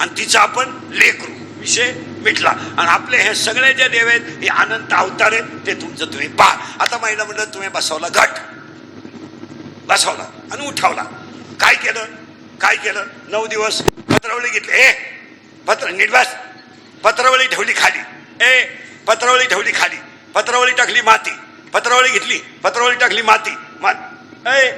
आणि तिचा आपण लेकरू विषय मिटला. आणि आपले हे सगळे जे देव आहेत हे अनंत अवतार आहेत ते तुमचं तुम्ही पहा. आता महिला म्हणलं तुम्ही बसवला घट. बसवला आणि उठावला. काय केलं? काय केलं? नऊ दिवस पत्रावळी घेतली. ए पत्र निर्वास पत्रावळी ठेवली खाली. ए पत्रावळी ठेवली खाली. पत्रावळी टाकली माती. पत्रावळी घेतली. पत्रावळी टाकली माती. मा ए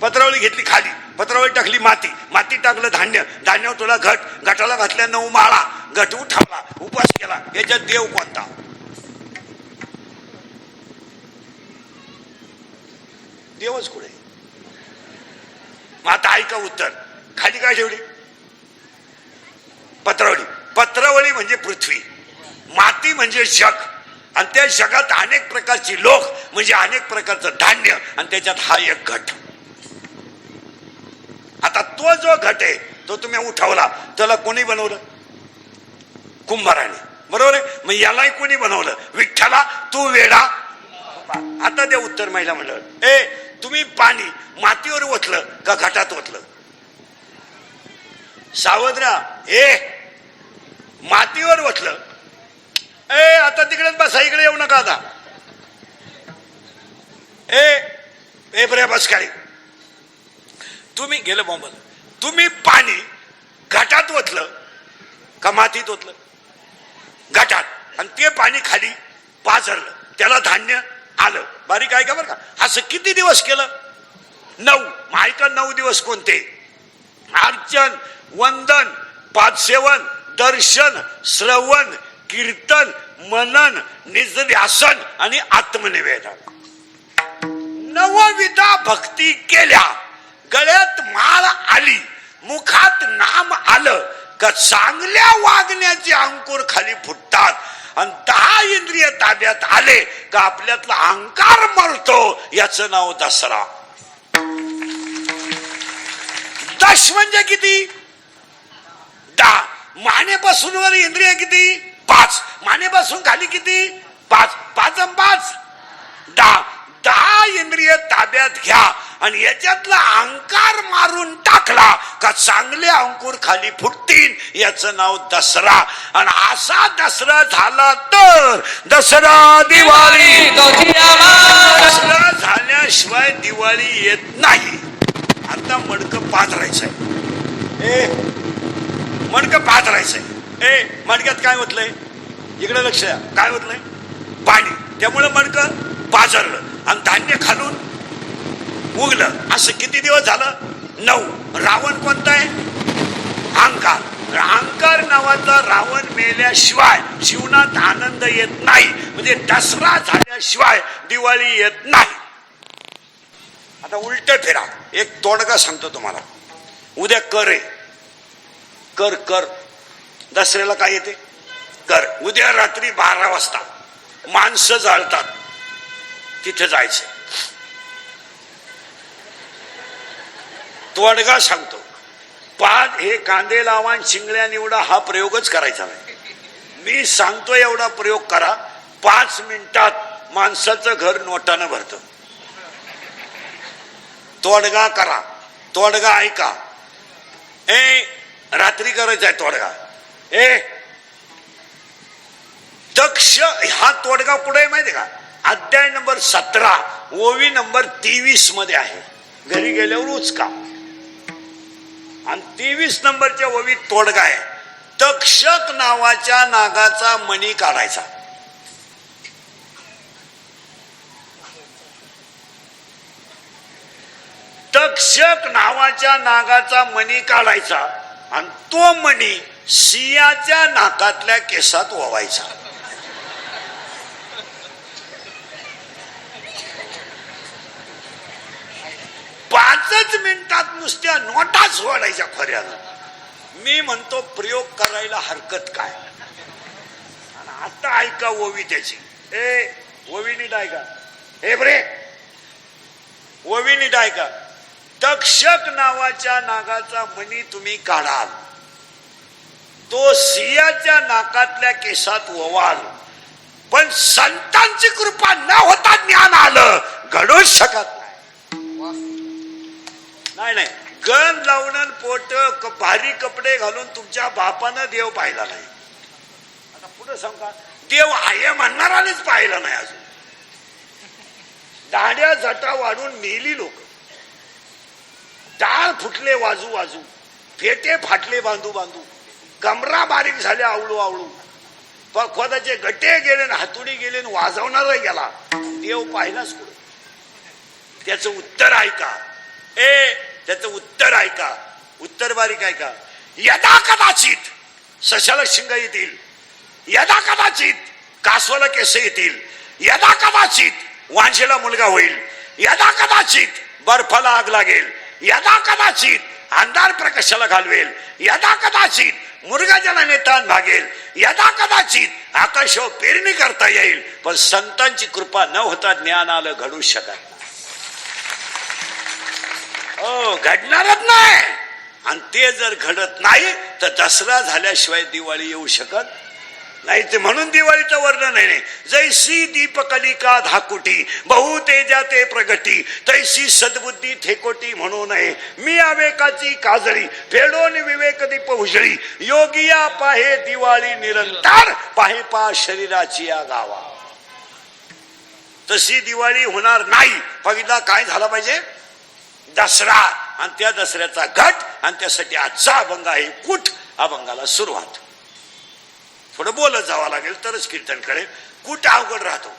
पत्रावळी घेतली खाली. पत्रावळी टाकली माती. माती टाकलं धान्य. धान्यावर तुला घट. घटाला घातल्या नऊ माळा. घट उठावला. उपास केला. याच्यात देव कोणता? देवच कुठे? मग आता ऐका उत्तर. खाली काय ठेवली? पत्रावळी. पत्रावळी म्हणजे पृथ्वी. माती म्हणजे जग आणि त्या जगात अनेक प्रकारची लोक म्हणजे अनेक प्रकारचं धान्य आणि त्याच्यात हा एक घट. तो जो घट आहे तो तुम्ही उठवला. त्याला कोणी बनवलं? कुंभाराने. बरोबर आहे? मग यालाही कोणी बनवलं? विठ्ठला तू वेडा. आता द्या उत्तर महिला म्हणलं ए तुम्ही पाणी मातीवर ओतलं का घटात ओतलं? सावधरा. ए मातीवर ओतलं. ए आता तिकडेच बसा इकडे येऊ नका आता. ए ए बरे बस खाली. तुम्ही गेलं बॉम्बल. तुम्ही पाणी घाटात ओतलं का मातीत ओतलं? घाटात. आणि ते पाणी खाली पाझरलं. त्याला धान्य आलं. बारीक आहे का बरं का? असं किती दिवस केलं? नऊ. मायका नऊ दिवस कोणते? अर्चन वंदन पादसेवन दर्शन श्रवण कीर्तन मनन निजध्यासन आणि आत्मनिवेदन. नवविधा भक्ती केल्या. गळ्यात माळ आली मुखात नाम आलं का चांगल्या वागण्याचे अंकुर खाली फुटतात. आणि दहा इंद्रिय ताब्यात आले का आपल्यातला अहंकार मरतो याचं नाव दसरा. दश म्हणजे किती? दहा. मानेपासून वर इंद्रिय किती? पाच. मानेपासून खाली किती? पाच. पाच पाच. दहा. दहा इंद्रिय ताब्यात घ्या आणि याच्यातला अंकार मारून टाकला का चांगले अंकुर खाली फुटतील याचं नाव दसरा. आणि असा दसरा झाला तर दसरा दिवाळी. दसरा झाल्याशिवाय दिवाळी येत नाही. आता मडक पाथरायचंय राहायचंय. ए मडक पाथरायचंय राहायचंय. ए मडक्यात काय म्हटलंय इकडे लक्ष काय म्हटलंय पाणी. त्यामुळे मडक पाझरलं. आणि धान्य खालून उगलं. असं किती दिवस झालं? नऊ. रावण कोणता आहे? अहंकार. अहंकार नावाचा रावण मेल्याशिवाय जीवनात आनंद येत नाही. म्हणजे दसरा झाल्याशिवाय दिवाळी येत नाही. आता उलट फिरा. एक तोडगा सांगतो तुम्हाला. उद्या कर आहे कर कर. दसऱ्याला काय येते? कर. उद्या रात्री बारा वाजता. माणसं जाळतात. तिथे जायचं. तोडगा सांगतो. पाद हे कांदे लावा शिंगड्या निवडा हा प्रयोगच करायचा नाही. मी सांगतो एवढा प्रयोग करा. पाच मिनिटात माणसाचं घर नोटानं भरत. तोडगा करा. तोडगा ऐका. ए रात्री करायचा आहे तोडगा. ए दक्ष हा तोडगा कुठे आहे माहिती का? अध्याय नंबर सतरा ओवी नंबर तेवीसमध्ये आहे. घरी गेल्यावर उचका आणि तेवीस नंबरच्या ओवीत तोडगा आहे. तक्षक नावाच्या नागाचा मणी काढायचा. तक्षक नावाच्या नागाचा मणी काढायचा आणि तो मणी सिंहाच्या नाकातल्या केसात ओवायचा. पाचच मिनिटात नुसत्या नोटाच ओढायच्या खोऱ्यानं मी म्हणतो प्रयोग करायला हरकत काय? आता ऐका ओवी त्याची. ए ओवी नीट ऐका हे बरे ओवी ऐका तक्षक नावाच्या नागाचा मणी तुम्ही काढाल. तो सियाच्या नाकातल्या केसात ओवाल. पण संतांची कृपा न होता ज्ञान आलं. घडूच शकत नाही नाही. गण लावणं पोट भारी कपडे घालून तुमच्या बापानं देव पाहिला नाही. आता पुढे सांगा देव आहे म्हणणारानेच पाहिला नाही अजून. दाड्या झटा वाढून मेली लोक. डाळ फुटले वाजू वाजू फेटे फाटले बांधू बांधू कमरा बारीक झाले आवळू आवळू. पखवादाचे गटे गेले न हातुडी गेले वाजवणार गेला. देव पाहिलाच कुठं? त्याचं उत्तर ऐका. ए त्याचं उत्तर ऐका उत्तर बारीक ऐका यदा कदाचित सशाला शिंग येतील. यदा कदाचित कासवाला केस येतील. यदा कदाचित वांशेला मुलगा होईल. यदा कदाचित बर्फाला आग लागेल. यदा कदाचित अंधार प्रकाशाला घालवेल. यदा कदाचित मुर्गा जनाने ताण भागेल. यदा कदाचित आकाशावर पेरणी करता येईल. पण संतांची कृपा न होता ज्ञान आलं घडू शकत हो घडणारच नाही. आणि ते जर घडत नाही तर दसरा झाल्याशिवाय दिवाळी येऊ शकत नाही. ते म्हणून दिवाळीचं वर्णन आहे नाही. जैसी दीपकलिका धाकुटी बहु तेजा ते प्रगटी तैसी सद्बुद्धी थेकोटी म्हणू नये. मी अवेकाची काजळी फेडोन विवेक दीप उजळी योगिया पाहे दिवाळी निरंतर पाहे पा शरीराची या गावा. तशी दिवाळी होणार नाही. पहिला काय झाला पाहिजे? दसरा आणि त्या दसऱ्याचा घट आणि त्यासाठी आजचा अभंग आहे कुठ? अभंगाला सुरुवात. थोडं बोलत जावं लागेल तरच कीर्तन कळेल. कुठ अवघड राहतो?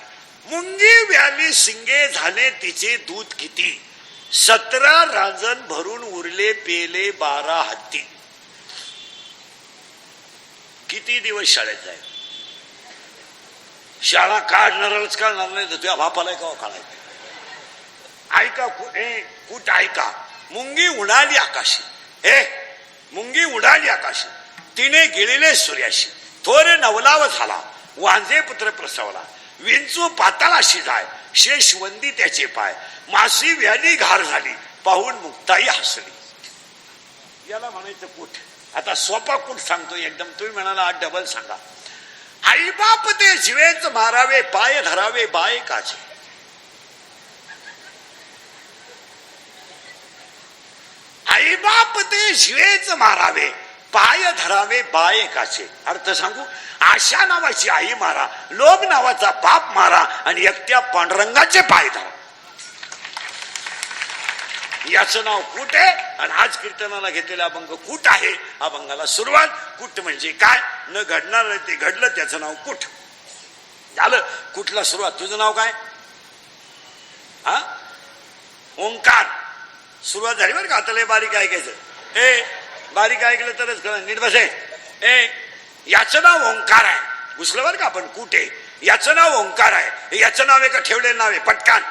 मुंगी व्याली सिंगे झाले तिचे दूध किती? सतरा रांजण भरून उरले पेले बारा हत्ती. किती दिवस शाळेत जाईल शाळा काढणारच काढणार नाही तर तुझ्या बापाला का काढायचं ऐका कु- ए कुठ ऐका? मुंगी उडाली आकाशी. हे मुंगी उडाली आकाशी. तिने गेलेले सूर्याशी. थोर नवलाव झाला. वांजे पुत्र प्रसवला. विंचू पाताळाशी जाय शेष वंदी त्याचे पाय. मासी व्याली घार झाली. पाहून मुक्ताई हसली. याला म्हणायचं कुठ? आता सोपा कुठ सांगतो? एकदम तुम्ही म्हणाला आज डबल सांगा. आईबाप ते जिवेच मारावे पाय धरावे बाय काचे. आईबाप ते शिवेच मारावे पाय धरावे बाय काचे. अर्थ सांगू आशा नावाची आई मारा लोभ नावाचा बाप मारा आणि एकट्या पांडुरंगाचे पाय धरा. याचं नाव कुट आहे आणि आज कीर्तनाला घेतलेला अभंग कुट आहे. अभंगाला सुरुवात कुट म्हणजे काय? न घडणार ते घडलं त्याचं नाव कुठ झालं कुठला सुरुवात. तुझं नाव काय? हा? ओंकार. सुरुवात झाली बरं का? आता लय बारीक ऐकायचं. ए. बारीक ऐकलं तरच कळ नीट बसे. ए. याचं नाव ओंकार आहे. घुसलं बरं का आपण? कुठे? याचं नाव ओंकार आहे. याचं नाव आहे का ठेवलेलं नाव आहे. पटकान.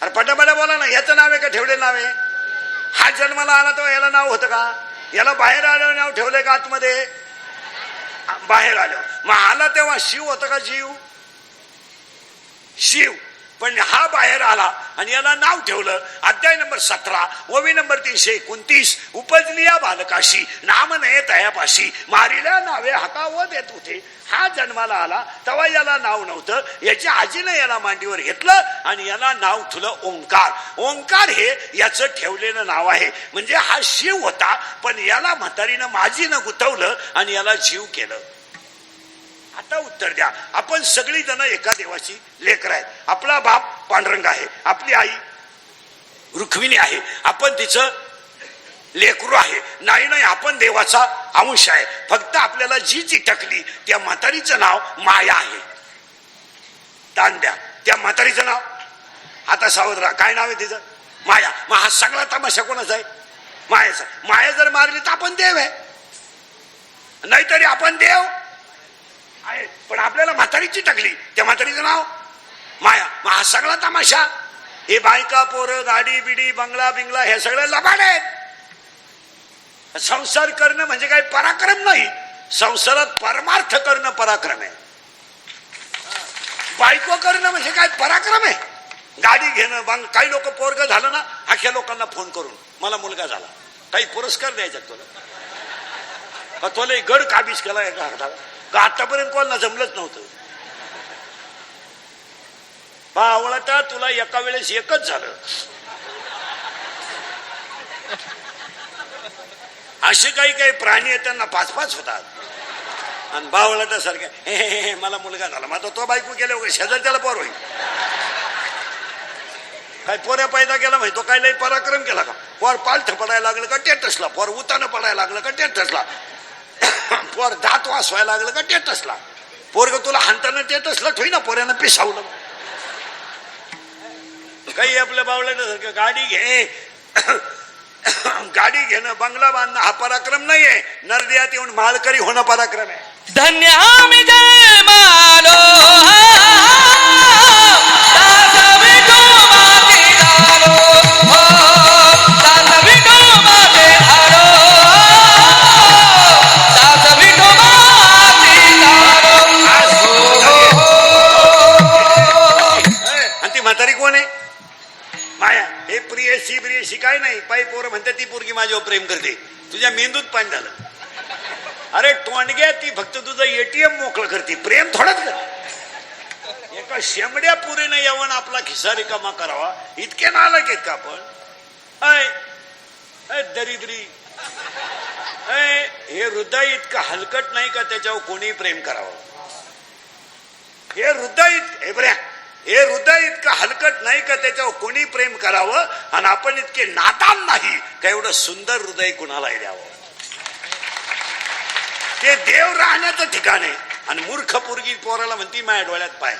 अरे पटापटा बोला ना. याचं नाव आहे का ठेवलेलं नाव आहे. हा जन्माला आला तेव्हा याला नाव होतं का? याला बाहेर आल्यावर नाव ठेवलंय का आतमध्ये? बाहेर आल्यावर. मग आला तेव्हा शिव होतं का जीव? शिव. पण हा बाहेर आला आणि याला नाव ठेवलं. अध्याय नंबर सतरा ओवी नंबर तीनशे एकोणतीस उपजली या बालकाशी नाम नये तयापाशी मारिल्या नावे हकावत येत होते. हा जन्माला आला तेव्हा याला नाव नव्हतं. याच्या आजीनं याला मांडीवर घेतलं आणि याला नाव ठुलं ओंकार. ओंकार हे याचं ठेवलेलं नाव आहे. म्हणजे हा शिव होता पण याला म्हातारीनं माझीनं गुतवलं आणि याला जीव केलं. आता उत्तर द्या. आपण सगळी जण एका देवाची लेकर आहेत. आपला बाप पांडुरंग आहे. आपली आई रुक्मिणी आहे. आपण तिचं लेकरू आहे. नाही नाही आपण देवाचा अंश आहे. फक्त आपल्याला जी जी टकली त्या म्हातारीचं नाव माया आहे. दान द्या. त्या म्हातारीचं नाव. आता सावधरा. काय नाव आहे तिचं? माया. मग हा सगळा तमाशा कोणाचा आहे? मायाचा. माया जर मारली तर आपण देव आहे. नाहीतरी आपण देव आहे. पण आपल्याला म्हातारीची टाकली. त्या म्हातारीचं नाव माया. मग हा सगळा तमाशा. हे बायका पोरं गाडी बिडी बंगला बिंगला हे सगळं लबाड आहेत संसार करणं म्हणजे काही पराक्रम नाही. संसारात परमार्थ करणं पराक्रम आहे. बायको करणं म्हणजे काय पराक्रम आहे? गाडी घेणं बंग काही लोक पोरग झालं ना अख्या लोकांना फोन करून. मला मुलगा झाला. काही पुरस्कार द्यायचा तुला? तुला गड काबीज केला एका हाताला? का आतापर्यंत कोणाला जमलंच नव्हतं? बावळटा तुला एका वेळेस एकच झालं. असे काही काही प्राणी आहेत त्यांना पाच पाच होतात. आणि बावळाटा सारख्या हे हे, हे मला मुलगा झाला मग आता तो बायको केल्या वगैरे शेजारच्याला पोर होईल. काय पोऱ्या पैदा केला माहिती तो काय लई पराक्रम केला का? पोर पालथ पडायला लागलं का टेटसला? पोर उतानं पडायला लागलं का टेटसला? पोर दात वासवायला लागलं का टेटसला. पोरग तुला हाणताना टेटसला ठोई ना पोऱ्यानं पिसावलं. काही आपल्या बावळ्यासारखं गाडी घे. गाडी घेणं बंगला बांधणं हा पराक्रम नाहीये. नरदियात येऊन माळकरी होणं पराक्रम आहे. धन्य निर्माण झालं. अरे टोंडग्या ती फक्त तुझं एटीएम मोकळं करते. प्रेम थोडंच कर एका शेमड्या पुरीनं येऊन आपला खिसा रिकामा करावा. इतके नालक आहेत का आपण? अय अय दरिद्री. अय हे हृदय इतकं हलकट नाही का त्याच्यावर कोणी प्रेम करावं? हे हृदय इत- हे बऱ्या. हे हृदय इतकं हलकट नाही का त्याच्यावर कोणी प्रेम करावं? आणि आपण इतके नातान नाही का एवढं सुंदर हृदय कुणालाही द्यावं? ते देव राहण्याचं ठिकाण आहे. आणि मूर्ख पोरगी पोराला म्हणती माझ्या डोळ्यात पाय.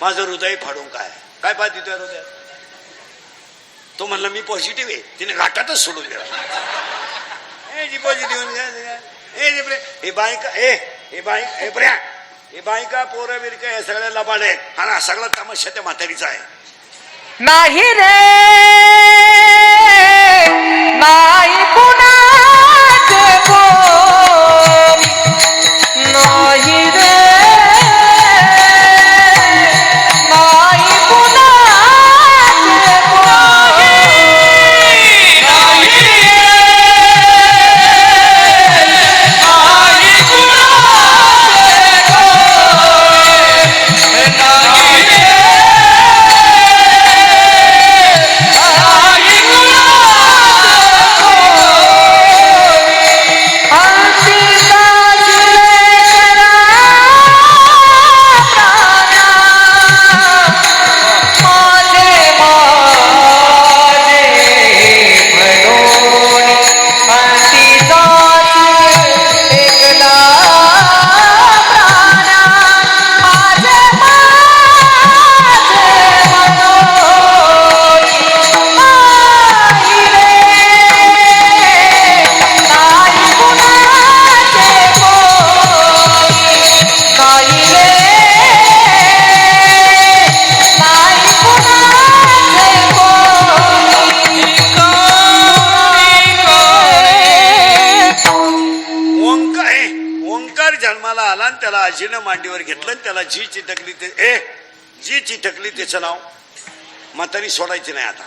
माझं हृदय फाडून काय? काय पाहते तुझ्या हृदयात? तो म्हणला मी पॉझिटिव्ह आहे. तिने घाटातच सोडून दिला. ए जी पॉझिटिव्ह हे बायका ए हे बाय हे प्र्या हे बायका पोरं बिरका या सगळ्या लबाड आहेत. हा सगळा तमाशा त्या म्हातारीचा आहे. नाही रे नाही कुणाचे नाही ओंकार जन्माला आला आणि त्याला आजीनं मांडीवर घेतलं आणि त्याला जी चिटकली ते ए जी चिटकली त्याचं नाव म्हातारी सोडायची नाही आता.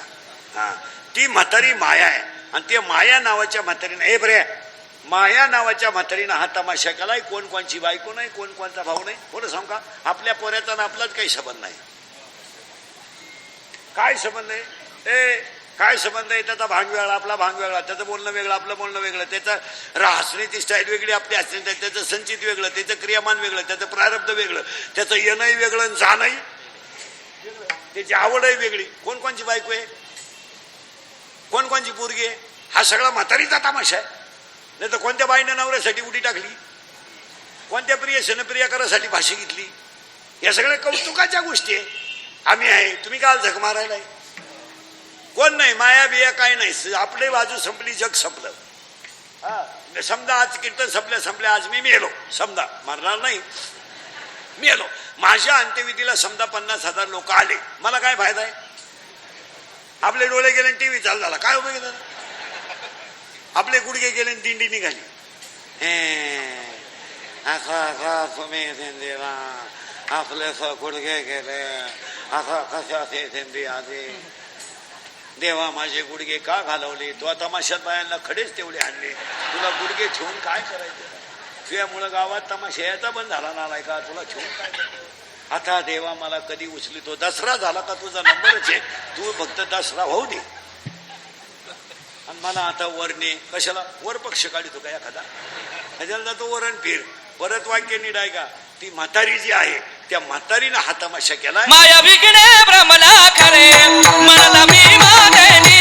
हा. ती म्हातारी माया आहे. आणि ते माया नावाच्या म्हातारीनं ए बरे. माया नावाच्या म्हातारीनं हा तमाशा केलाय. कोण कोणची बायको नाही कोण कोणचा भाऊ नाही. बरं सांग का? आपल्या पोऱ्याचा ना आपलाच काही संबंध नाही. काय संबंध आहे? ए काय संबंध आहे? त्याचा भांग वेगळा आपला भांग वेगळा त्याचं बोलणं वेगळं आपलं बोलणं वेगळं. त्याचं हसण्याची स्टाईल वेगळी आपली हसण्याची त्याचं संचित वेगळं त्याचं क्रियामान वेगळं त्याचं प्रारब्ध वेगळं त्याचं येणंही वेगळं आणि जाणंही त्याची आवडही वेगळी. कोण कोणची बायको आहे? कोण कोणची पोरगी आहे? हा सगळा म्हातारीचा तामाशा आहे. नाही तर कोणत्या बाईनं नवऱ्यासाठी उडी टाकली? कोणत्या प्रिय सनप्रियाकारासाठी भाषा घेतली? या सगळ्या कौतुकाच्या गोष्टी आहे. आम्ही आहे. तुम्ही काल झक मारायला आहे कोण नाही माया बिया काय नाही. आपली बाजू संपली जग संपलं. हा. समजा आज कीर्तन संपल्या संपल्या आज मी मेलो. समजा. मरणार नाही. मेलो. माझ्या अंत्यविधीला समजा पन्नास हजार लोक आले. मला काय फायदा आहे? आपले डोळे गेले टीव्ही चालू झाला. काय उपयोग? आपले गुडघे गेले आणि दिंडी निघाली. हे, आपले गुडघे गेले. असं दिंडी आधी. देवा माझे गुडघे का घालवले? तो आता तमाशात बायांना खडेच तेवढे आणले. तुला गुडघे ठेवून काय करायचं? तुझ्यामुळं गावात तमाशा याचा बंद झाला नालाय का तुला ठेवून काय करायचं? आता देवा मला कधी उचलितो? दसरा झाला का तुझा नंबरच आहे तू फक्त दसरा होऊ दे. मला आता वरणे कशाला? वर पक्ष काढतो का एखादा? ह्याच्याला जातो वरण फिर. परत वाक्य निडाय का? ती म्हातारी जी आहे त्या म्हातारीनं हातामाशा केला केलाय. माया विकणे भ्रमला खरे. मनाला मी मातेनी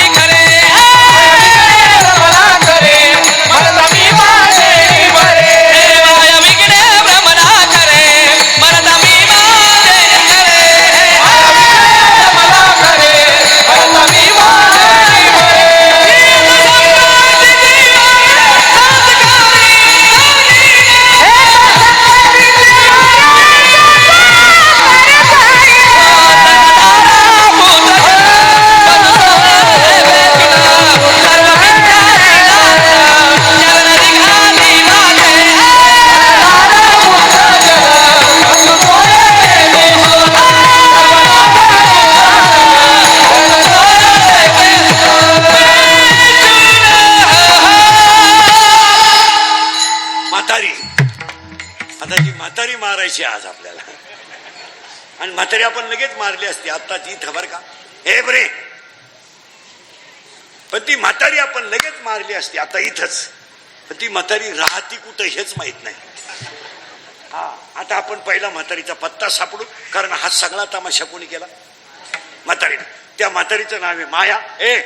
आणि म्हातारी आपण लगेच मारली असती. आत्ताची इथं बरं का. हे बरे. पण ती म्हातारी आपण लगेच मारली असती. आता इथंच. पण ती म्हातारी राहती कुठं हेच माहीत नाही. हा आता आपण पहिला म्हातारीचा पत्ता सापडू कारण हा सगळा तमाशा कोणी केला? म्हातारीनं. त्या म्हातारीचं नाव आहे माया. ए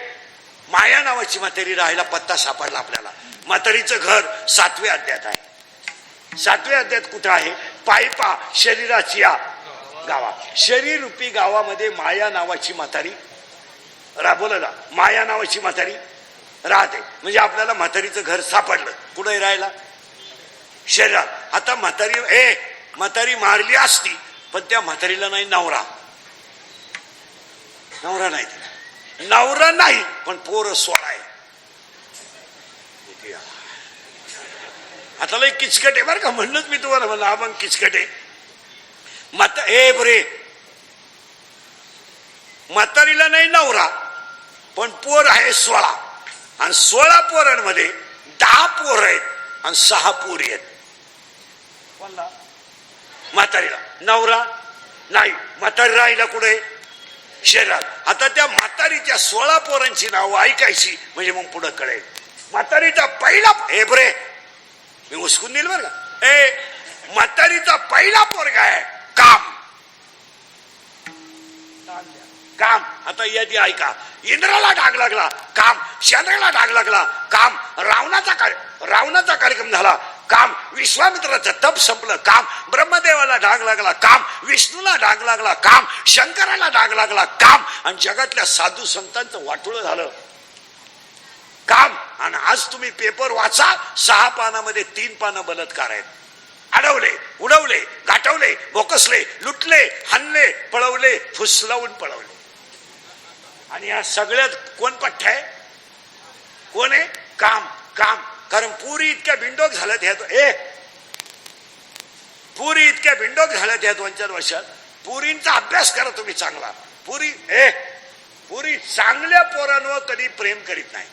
माया नावाची म्हातारी राहायला पत्ता सापडला आपल्याला. म्हातारीचं घर सातव्या अध्यात आहे. सातव्या अध्यात कुठं आहे? पायपा शरीराची या गावा. शरीर रूपी गावामध्ये माया नावाची म्हातारी राबवलं ना. माया नावाची म्हातारी राहते. म्हणजे आपल्याला म्हातारीचं घर सापडलं. कुठे राहायला? शरीरात. आता म्हातारी ए म्हातारी मारली असती पण त्या म्हातारीला नाही नवरा. नवरा नाही तिला. नवरा नाही पण पोर सोळा आहे. आता लय किचकट आहे बरं का. म्हणूनच मी तुम्हाला म्हणलं हा मग किचकट आहे. म्हाता ए बरे. म्हातारीला नाही नवरा पण पोर आहे सोळा. आणि सोळा पोरांमध्ये दहा पोर आहेत आणि सहा पोरी आहेत. म्हातारीला. नवरा? नाही. म्हातारी राहिला कुठे? शरीरात आता त्या म्हातारीच्या सोळा पोरांची नावं ऐकायची म्हणजे मग पुढं कळेल. म्हातारीचा पहिला हे बरे. मी उचकून देईल बरं का? ए म्हातारीचा पहिला पोरगा आहे. काम. काम. आता यादी ऐका. इंद्राला डाग लागला. काम. चंद्राला डाग लागला. काम. रावणाचा रावणाचा कार्यक्रम झाला. काम. विश्वामित्राचं तप संपलं. काम. ब्रह्मदेवाला डाग लागला. काम. विष्णूला डाग लागला. काम. शंकराला डाग लागला. काम. आणि जगातल्या साधू संतांचं वाटोळं झालं. काम. आणि आज तुम्ही पेपर वाचा. सहा पानामध्ये तीन पानं बलात्कार आहेत. अडवले उडवले गाठवले बोकसले लुटले हानले पळवले फुसलावून पळवले. आणि या सगळ्यात कोण पठ्ठ आहे? कोण आहे? काम काम. कारण पुरी इतक्या बिंडोक झाल्यात ह्या ए! पुरी इतक्या बिंडोक झाल्यात ह्या दोन चार वर्षात. पुरींचा अभ्यास करा तुम्ही चांगला. पुरी ए! पुरी चांगल्या पोरांवर कधी प्रेम करीत नाही.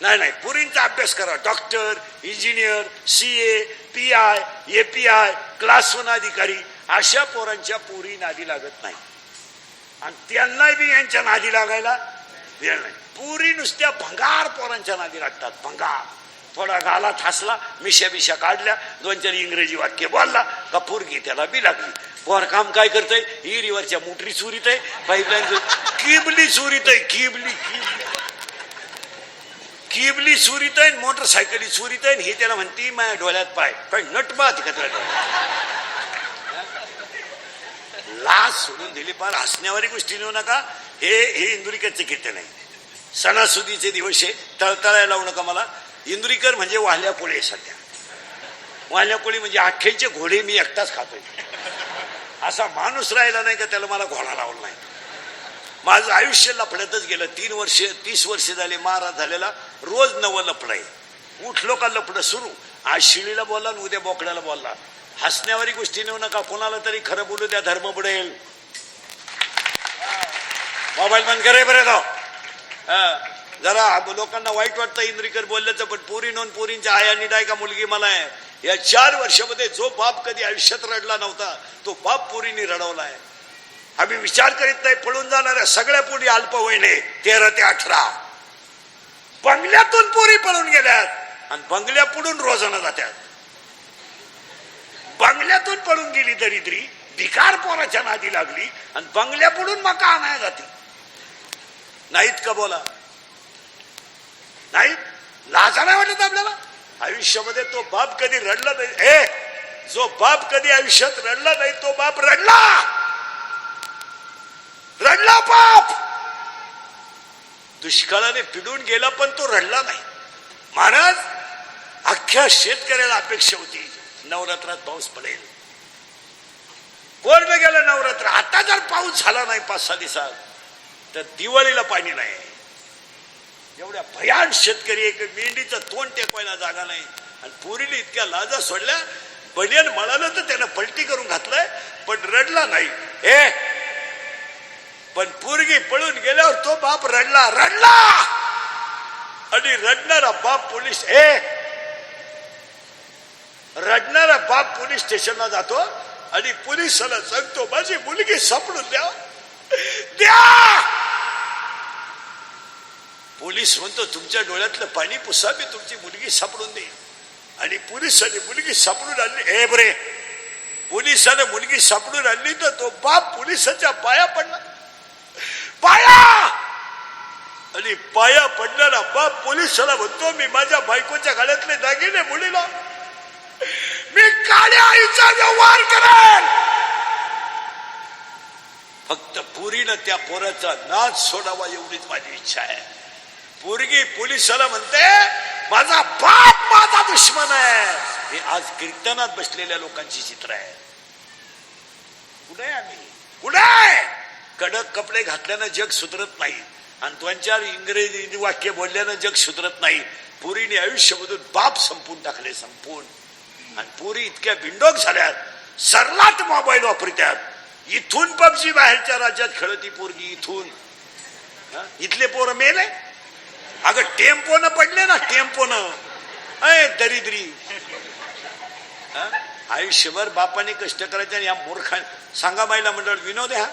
नाही नाही. पुरींचा अभ्यास करा. Doctor engineer C A P I A P I class one अधिकारी अशा पोरांच्या पुरी नादी लागत नाही. आणि त्यांनाही बी यांच्या नादी लागायला वेळ नाही. पुरी नुसत्या भंगार पोरांच्या नादी लागतात. भंगार. थोडा गालात थासला मिशा बिशा काढल्या दोन चार इंग्रजी वाक्य बोलला का पोरगी त्याला बी लागली. पोर काम काय करतय? हिरीवरच्या मोटरी चुरीत आहे पाईपलाईन किबली चुरीत आहे किबली किबली. जीबली चुरीत आहे मोटरसायकली चुरीत आहे हे त्याला म्हणती माझ्या डोळ्यात पाय. पण नटबा तिकडे लाज सोडून दिली. पार हसण्यावारी गोष्टी लिहू नका. हे हे इंदुरीकरचे कीर्तन आहे. सणासुदीचे दिवस आहे तळतळायला लावू नका मला. इंदुरीकर म्हणजे वाहल्या पोळी सध्या. वाहल्या पोळी म्हणजे अख्खेचे घोडे मी एकटाच खातोय. असा माणूस राहिला नाही का त्याला मला घोडा लावला नाही. माझं आयुष्य लफड्यातच गेलं. तीन वर्ष तीस वर्ष झाले महाराज झालेला. रोज नवं लफड आहे. उठलो का लफडं सुरू. आज शिळीला बोलला आणि उद्या बोकड्याला बोलला. हसण्यावारी गोष्टी नेऊ नका. कोणाला तरी खरं बोलू द्या धर्म बुडेल मोबाईल बंद करे बरं तो. जरा लोकांना वाईट वाटतं इंद्रिकर बोलल्याचं पण पोरी नोंद पोरींच्या आया डाय का मुलगी मला आहे. या चार वर्षामध्ये जो बाप कधी आयुष्यात रडला नव्हता तो बाप पोरीने रडवला आहे. आम्ही विचार करीत नाही पळून जाणाऱ्या सगळ्या पुढे अल्पवयने तेरा ते अठरा. बंगल्यातून पोरी पळून गेल्यात आणि बंगल्या पुढून रोजानं जात्यात. बंगल्यातून पळून गेली दरिद्री भिकार पोराच्या नादी लागली आणि बंगल्या पुढून मका आणायला जाते. नाहीत का बोला? नाहीत? लाजा नाही वाटत आपल्याला? आयुष्यामध्ये तो बाप कधी रडला नाही. ए जो बाप कधी आयुष्यात रडला नाही तो बाप रडला! रडला बाप! दुष्काळाने पिडून गेला पण तो रडला नाही. महाराज अख्ख्या शेतकऱ्याला अपेक्षा होती नवरात्रात पाऊस पडेल. कोरडं गेलं नवरात्र आता जर पाऊस झाला नाही पाच सहा दिवसात तर दिवाळीला पाणी नाही. एवढ्या भयान शेतकरी एक मेंढीचं तोंड टेकवायला जागा नाही. आणि पुरीने इतक्या लाजा सोडल्या बनियन म्हणालं तर त्यानं पलटी करून घातलंय पण रडला नाही. ए पण पोरगी पळून गेल्यावर तो बाप रडला रडला! आणि रडणारा बाप पोलीस ए रडणारा बाप पोलीस स्टेशनला जातो आणि पोलिसाला सांगतो माझी मुलगी सापडून द्या. द्या! पोलीस म्हणतो तुमच्या डोळ्यातलं पाणी पुसा मी तुमची मुलगी सापडून दे आणि पोलिसांनी मुलगी सापडून आणली. ए बरे. पोलिसाने मुलगी सापडून आणली तर तो बाप पोलिसाच्या पाया पडला. पाया! आणि पाया पडणारा बाप पोलिसाला म्हणतो मी माझ्या बायकोच्या गाड्यातले दागिने मुलीला मी काळ्या आईचा व्यवहार करेन. फक्त पुरीनं त्या पोराचा नाच सोडावा एवढीच माझी इच्छा आहे. पोरगी पोलिसाला म्हणते माझा बाप माझा दुश्मन आहे. हे आज कीर्तनात बसलेल्या लोकांची चित्र आहे. कुठे आम्ही? कुठे आहे? कडक कपडे घातल्यानं जग सुधरत नाही. आणि दोन इंग्रजी वाक्य बोलल्यानं जग सुधरत नाही. पुरीने आयुष्यामधून बाप संपून टाकले संपून. आणि पुरी इतक्या बिंडोक झाल्यात. सरलाट मोबाईल वापरत्यात इथून पबजी बाहेरच्या राज्यात खेळती पोरगी इथून. इथले पोरं मेले? अगं टेम्पोनं पडले ना टेम्पोनं. अय दरिद्री. हा? आयुष्यभर बापाने कष्ट करायचे आणि या मूर्खा सांगा महिला मंडळ विनोद हा?